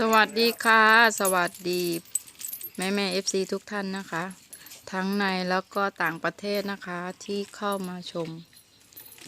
สวัสดีค่ะ สวัสดี แม่แม่เอฟซีทุกท่านนะคะ ทั้งในแล้วก็ต่างประเทศนะคะที่เข้ามาชม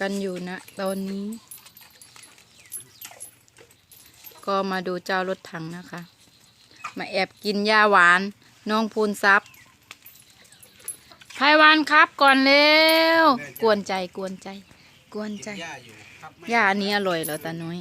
กันอยู่นะตอนนี้ ก็มาดูเจ้ารถถังนะคะ มาแอบกินหญ้าหวาน น้องพูนซับไพวันครับก่อนเร็ว กวนใจกวนใจ กวนใจหญ้าอยู่ครับไม่หญ้าอันนี้อร่อยเหรอตาน้อย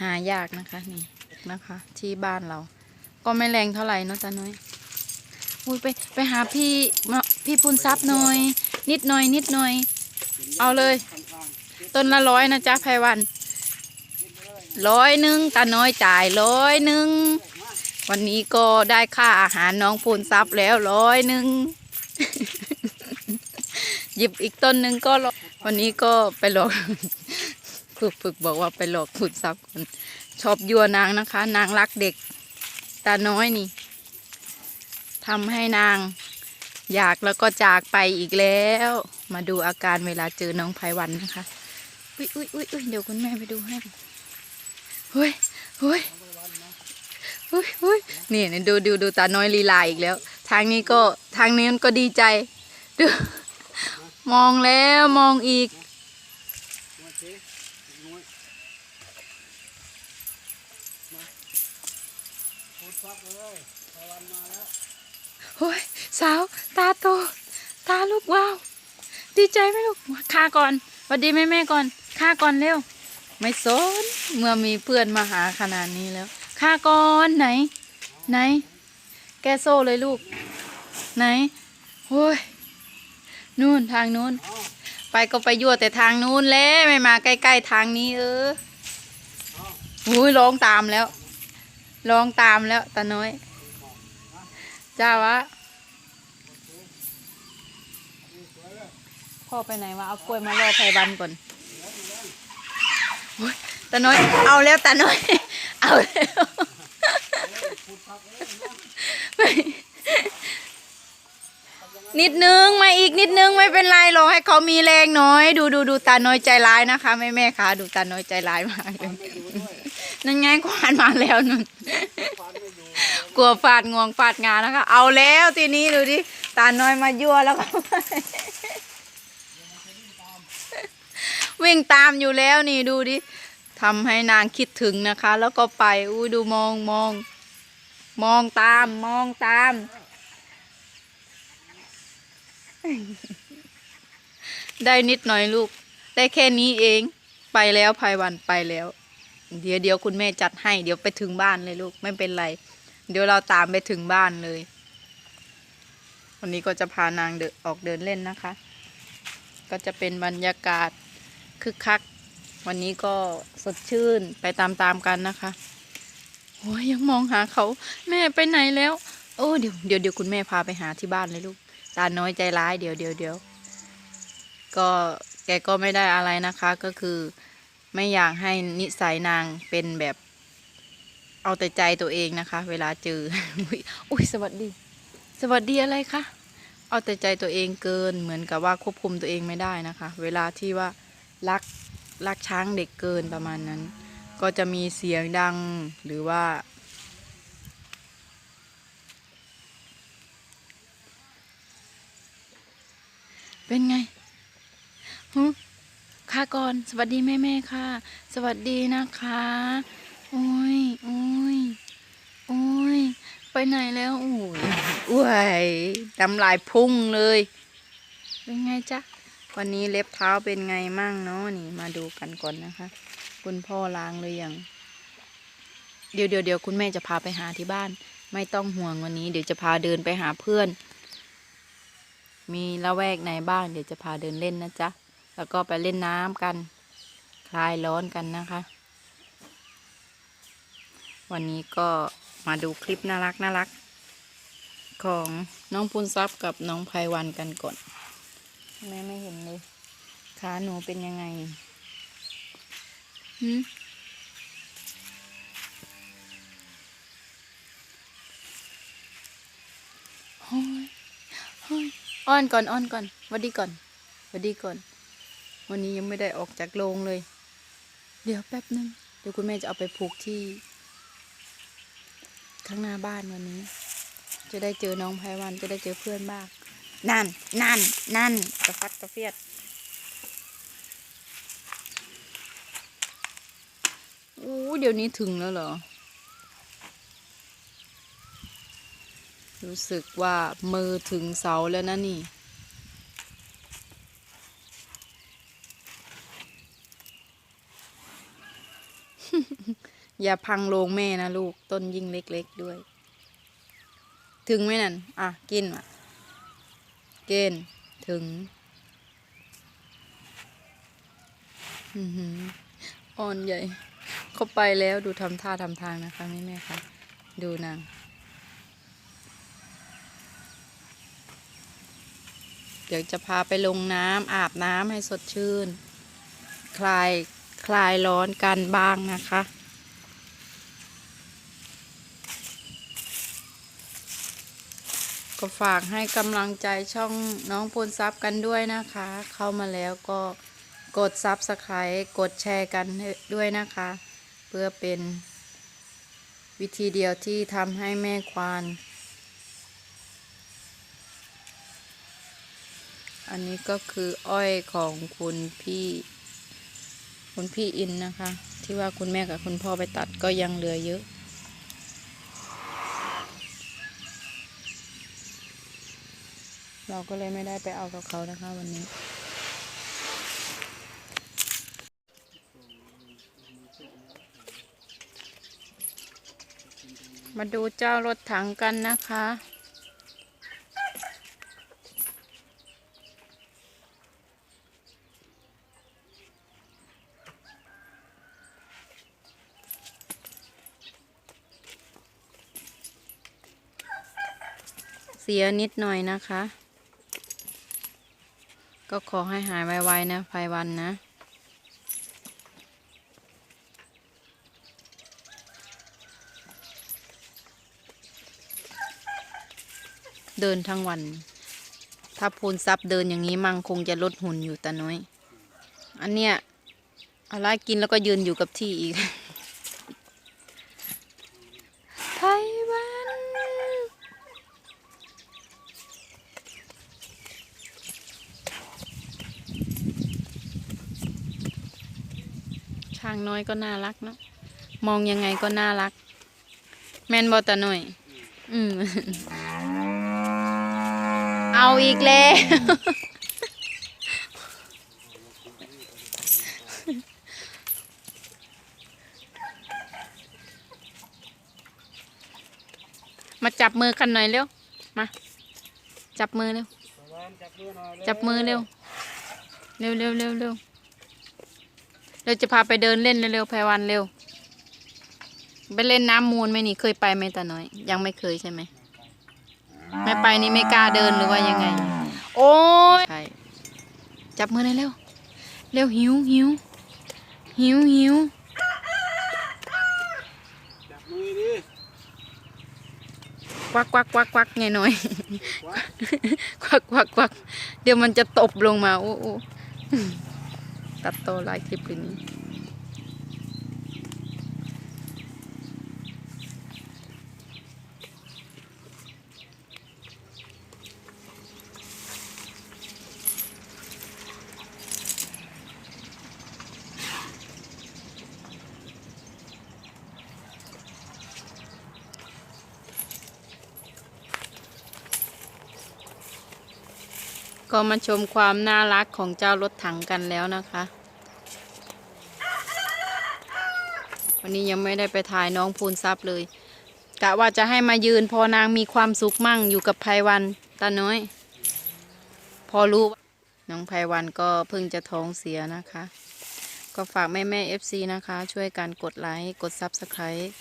หายากนะคะนี่ นะคะ ที่บ้านเรา ก็ไม่แรงเท่าไหร่เนอะตาน้อยอุ้ยไปไปหาพี่พี่พูนซับหน่อย นิดหน่อยนิดหน่อย เอาเลย ต้นละร้อยนะจ๊ะไพวันร้อยหนึ่งตาน้อยจ่ายร้อยหนึ่งวันนี้ก็ได้ค่าอาหารน้องพูนซับแล้วร้อยหนึ่งหยิบอีกต้นหนึ่งก็ร้อยวันนี้ก็ไปลอก ครูฝึกบอกว่าไปหลอกขุดทรัพย์คนชอบยั่วนางนะคะ นางรักเด็ก ตาน้อยนี่ทำให้นาง อยากแล้วก็จากไปอีกแล้ว มาดูอาการเวลาเจอน้องไพวันนะคะ อุ้ยอุ้ยอุ้ยอุ้ยเดี๋ยวคุณแม่ไปดูให้เฮ้ยเฮ้ยเฮ้ยเฮ้ยนี่นี่ดูดูดูตาน้อยลีลาอีกแล้ว ทางนี้ก็ทางนี้ก็ดีใจดูมองแล้วมองอีก มาสิน้อยมาพูดซับเลยพวันมาแล้ว โอ้ยสาว ตาโต ตาลูกว้าว ดีใจไหมลูกข้าก่อนสวัสดีแม่แม่ก่อนข้าก่อนเร็ว ไม่สนเมื่อมีเพื่อนมาหาขนาดนี้แล้วข้าก่อนไหน ไหน แกโซ่เลยลูก ไหนโอ้ยนู่นทางนู้น ไปก็ไปยั่วแต่ทางนู้นแล้วไม่มาใกล้ๆทางนี้เอออุ้ยร้องตามแล้วร้องตามแล้วตาน้อย จ้าวะพ่อไปไหนวะเอากล้วยมาล่อไพบันก่อนตาน้อย เอาแล้วตาน้อย เอาแล้วนิดนึงมาอีกนิดนึงไม่เป็นไรหรอกให้เขามีแรงน้อย ดูดูดูตาน้อยใจร้ายนะคะแม่แม่คะดูตาน้อยใจร้ายมากเลยนั่นไงควานมาแล้วนุ่น กลัวฟาดงวงฟาดงานนะคะ เอาแล้วทีนี้ดูดิตาน้อยมายั่วแล้วก็ วิ่งตามอยู่แล้วนี่ดูดิทำให้นางคิดถึงนะคะ แล้วก็ไปอุ้ยดูมองมอง มองตามมองตาม ได้นิดหน่อยลูก ได้แค่นี้เองไปแล้วภายวันไปแล้ว เดี๋ยวเดี๋ยวคุณแม่จัดให้ เดี๋ยวไปถึงบ้านเลยลูกไม่เป็นไร เดี๋ยวเราตามไปถึงบ้านเลย วันนี้ก็จะพานางเดออกเดินเล่นนะคะ ก็จะเป็นบรรยากาศคึกคัก วันนี้ก็สดชื่นไปตามๆกันนะคะโอ้ยยังมองหาเขาแม่ไปไหนแล้ว โอ้เดี๋ยวเดี๋ยวเดี๋ยวคุณแม่พาไปหาที่บ้านเลยลูกตาน้อยใจร้ายเดี๋ยวเดี๋ยวเดี๋ยวก็แกก็ไม่ได้อะไรนะคะ ก็คือไม่อยากให้นิสัยนางเป็นแบบ เอาแต่ใจตัวเองนะคะ เวลาเจอ อุ้ยสวัสดี สวัสดีอะไรคะ เอาแต่ใจตัวเองเกิน เหมือนกับว่าควบคุมตัวเองไม่ได้นะคะ เวลาที่ว่ารักรักช้างเด็กเกินประมาณนั้น ก็จะมีเสียงดังหรือว่า เป็นไงหึค่ะก่อน สวัสดีแม่แม่ค่ะ สวัสดีนะคะ โอ้ยโอ้ยโอ้ยไปไหนแล้วโอ้ยอ้วยน้ำลายพุ่งเลย เป็นไงจ๊ะ วันนี้เล็บเท้าเป็นไงมั่งเนาะนี่มาดูกันก่อนนะคะ คุณพ่อล้างเลยยัง เดี๋ยวเดี๋ยวเดี๋ยวคุณแม่จะพาไปหาที่บ้าน ไม่ต้องห่วงวันนี้ เดี๋ยวจะพาเดินไปหาเพื่อน มีละแวกไหนบ้าง เดี๋ยวจะพาเดินเล่นนะจ๊ะ แล้วก็ไปเล่นน้ำกัน คลายร้อนกันนะคะ วันนี้ก็มาดูคลิปน่ารักน่ารัก ของน้องพูนซับกับน้องไพวันกันก่อนแม่ไม่เห็นเลยขาหนูเป็นยังไงหืมโอ้ยโอ้ยอ้อนก่อนอ้อนก่อนหวัดดีก่อนหวัดดีก่อน วันนี้ยังไม่ได้ออกจากโรงเลย เดี๋ยวแป๊บนึง เดี๋ยวคุณแม่จะเอาไปผูกที่ ข้างหน้าบ้านวันนี้ จะได้เจอน้องไพวันจะได้เจอเพื่อนบ้าง นั่น นั่น นั่นกระฟัดกระเฟียดโอ้เดี๋ยวนี้ถึงแล้วเหรอ รู้สึกว่ามือถึงเสาแล้วนะนี่ อย่าพังโรงแม่นะลูก ต้นยิ่งเล็กๆด้วย ถึงไหมนั่น อะ กินอะเกณฑ์ถึงอืออ่อนใหญ่ เข้าไปแล้วดูทำท่าทำทางนะคะแม่แม่คะดูนางเดี๋ยวจะพาไปลงน้ำอาบน้ำให้สดชื่น คลายคลายร้อนกันบ้างนะคะ ก็ฝากให้กำลังใจช่องน้องพลซับกันด้วยนะคะ เข้ามาแล้วก็กดซับสไครต์กดแชร์กันด้วยนะคะ เพื่อเป็นวิธีเดียวที่ทำให้แม่ควาน อันนี้ก็คืออ้อยของคุณพี่ คุณพี่อินนะคะ ที่ว่าคุณแม่กับคุณพ่อไปตัดก็ยังเหลือเยอะ เราก็เลยไม่ได้ไปเอากับเขานะคะวันนี้ มาดูเจ้ารถถังกันนะคะ เสียนิดหน่อยนะคะ ก็ขอให้หายไวๆนะไพวันนะ เดินทั้งวัน ถ้าพูนซับเดินอย่างนี้มั่งคงจะลดหุ่นอยู่แต่น้อย อันเนี้ยอะไรกินแล้วก็ยืนอยู่กับที่อีก ไพวัน ช้างน้อยก็น่ารักเนาะมองยังไงก็น่ารัก แมนบอตาหน่อย อืม เอาอีกแล้วมาจับมือกันหน่อยเร็ว มา จับมือเร็ว จับมือหน่อยจับมือเร็ว เร็วเร็วเร็วเร็ว เราจะพาไปเดินเล่นเร็วๆไพวันเร็ว ไปเล่นน้ำมูลไหมนี่เคยไปไหมตาน้อย ยังไม่เคยใช่ไหมไม่ไปนี่ไม่กล้าเดินหรือว่ายังไง โอ้ยใช่จับมือหน่อยเร็ว เร็วหิวหิวหิวหิวจับมือดิควักควักควักควักไงหน่อยควักควักควักควักเดี๋ยวมันจะตบลงมาโอ้โอ้ ตัดต่อหลายคลิปเลยนี้ ก็มาชมความน่ารักของเจ้ารถถังกันแล้วนะคะ วันนี้ยังไม่ได้ไปถ่ายน้องพูนซับเลยกะว่าจะให้มายืนพอนางมีความสุขมั่งอยู่กับไพวันตาน้อย พอรู้ว่าน้องไพวันก็เพิ่งจะท้องเสียนะคะ ก็ฝากแม่แม่เอฟซีนะคะ ช่วยกันกดไลค์กดซับสไครต์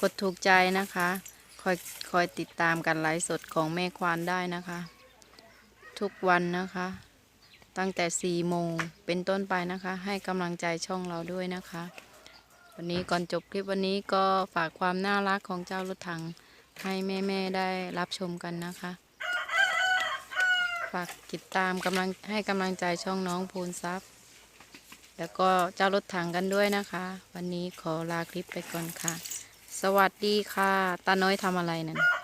กดถูกใจนะคะ คอยคอยติดตามกันไลฟ์สดของแม่ควานได้นะคะ ทุกวันนะคะ ตั้งแต่ 4 โมงเป็นต้นไปนะคะ ให้กำลังใจช่องเราด้วยนะคะ วันนี้ก่อนจบคลิปวันนี้ก็ฝากความน่ารักของเจ้ารถถังให้แม่ๆได้รับชมกันนะคะ ฝากติดตามกำลังให้กำลังใจช่องน้องพูนซับแล้วก็เจ้ารถถังกันด้วยนะคะ วันนี้ขอลาคลิปไปก่อนค่ะสสวัสดีค่ะ ตาน้อยทำอะไรนั่น